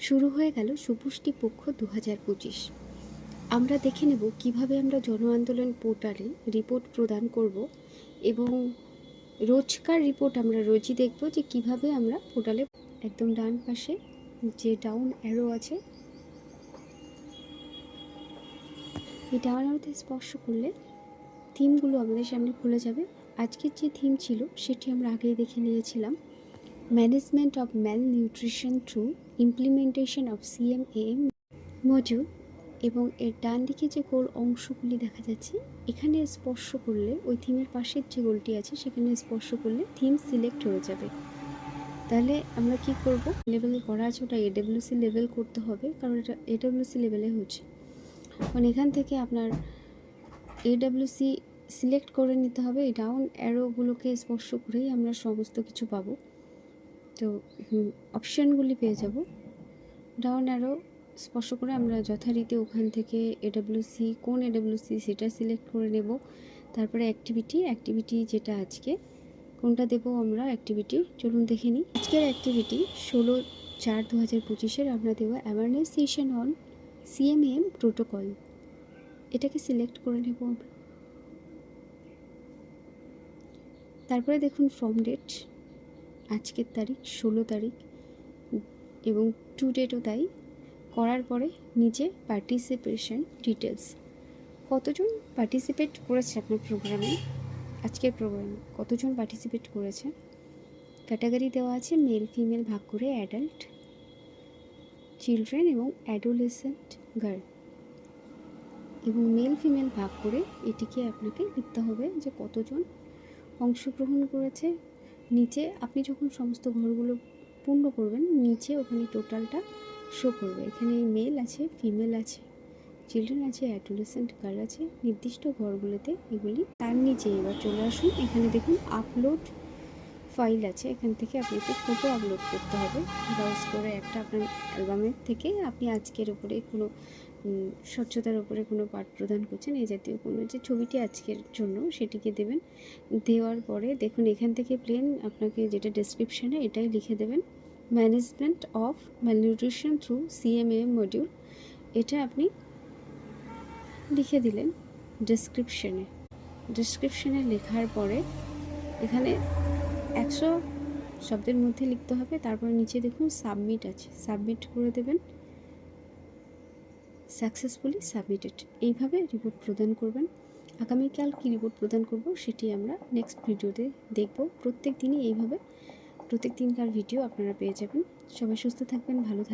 শুরু হয়ে গেল সুপুষ্টি পক্ষ দু হাজার পঁচিশ। আমরা দেখে নেব কীভাবে আমরা জন আন্দোলন পোর্টালে রিপোর্ট প্রদান করব এবং রোজকার রিপোর্ট আমরা রোজই দেখব যে কীভাবে আমরা পোর্টালে একদম ডান পাশে যে ডাউন অ্যারো আছে, এই ডাউন অ্যারোতে স্পর্শ করলে থিমগুলো আমাদের সামনে খুলে যাবে। আজকের যে থিম ছিল, সেটি আমরা আগেই দেখে নিয়েছিলাম। Of malnutrition through implementation of CMAM module এবং এর ডান দিকে যে গোল অংশগুলি দেখা যাচ্ছে, এখানে স্পর্শ করলে ওই থিমের পাশের যে গোলটি আছে, সেখানে স্পর্শ করলে থিম সিলেক্ট হয়ে যাবে। তাহলে আমরা কি করব? লেভেল করা আছে, ওটা এডব্লিউসি লেভেল করতে হবে, কারণ এটা এডব্লিউসি লেভেলে হচ্ছে। কারণ এখান থেকে আপনার এডব্লিউসি সিলেক্ট করে নিতে হবে এই ডাউন অ্যারোগুলোকে স্পর্শ করেই আমরা সমস্ত কিছু পাবো। তো অপশানগুলি পেয়ে যাব। ডাউন অ্যারো স্পর্শ করে আমরা যথারীতি ওখান থেকে এডব্লিউসি কোন এডব্লিউসি সেটা সিলেক্ট করে নেব। তারপরে অ্যাক্টিভিটি অ্যাক্টিভিটি যেটা আজকে, কোনটা দেবো আমরা অ্যাক্টিভিটি চলুন দেখে নিই। আজকের অ্যাক্টিভিটি ষোলো চার দু হাজার পঁচিশের আমরা দেবো awareness session on CMM protocol এটাকে সিলেক্ট করে নেব আমরা। তারপরে দেখুন ফর্ম ডেট আজকের তারিখ ষোলো তারিখ এবং টু ডেটও তাই। করার পরে নিচে পার্টিসিপেশন ডিটেলস কতজন পার্টিসিপেট করেছে আপনার প্রোগ্রামে আজকের প্রোগ্রামে কতজন পার্টিসিপেট করেছে? ক্যাটাগরি দেওয়া আছে মেল ফিমেল ভাগ করে অ্যাডাল্ট চিলড্রেন এবং অ্যাডোলেসেন্ট গার্ল এবং মেল ফিমেল ভাগ করে এটিকে আপনাকে লিখতে হবে যে কতজন অংশগ্রহণ করেছে নিচে আপনি যখন সমস্ত ঘরগুলো পূর্ণ করবেন, নিচে ওখানে টোটালটা শো করবে। এখানে মেল আছে ফিমেল আছে চিলড্রেন আছে অ্যাডোলেসেন্ট গার্ল আছে। নির্দিষ্ট ঘরগুলোতে এগুলি তার নিচে এবার চলে আসুন। এখানে দেখুন আপলোড ফাইল আছে, এখান থেকে আপনাকে ফটো আপলোড করতে হবে। ব্রাউজ করে একটা আপনার অ্যালবামের থেকে আপনি আজকের উপরে কোনো স্বচ্ছতার উপরে কোনো পাঠ প্রদান করছেন এই জাতীয় কোনো যে ছবিটি আজকের জন্য সেটিকে দেবেন। দেওয়ার পরে দেখুন, এখান থেকে প্লেন আপনাকে যেটা ডেসক্রিপশানে এটাই লিখে দেবেন। Management of malnutrition through CMM module এটা আপনি লিখে দিলেন ডেসক্রিপশনে ডেসক্রিপশনে লেখার পরে এখানে একশো শব্দের মধ্যে লিখতে হবে। তারপর নিচে দেখুন সাবমিট আছে। সাবমিট করে দেবেন। সাকসেসফুলি সাবমিটেড এইভাবে রিপোর্ট প্রদান করবেন। আগামীকাল কী রিপোর্ট প্রদান করব সেটি আমরা নেক্সট ভিডিওতে দেখব। প্রত্যেক দিনই এইভাবে, প্রত্যেক দিনকার ভিডিও আপনারা পেয়ে যাবেন। সবাই সুস্থ থাকবেন, ভালো থাকবেন।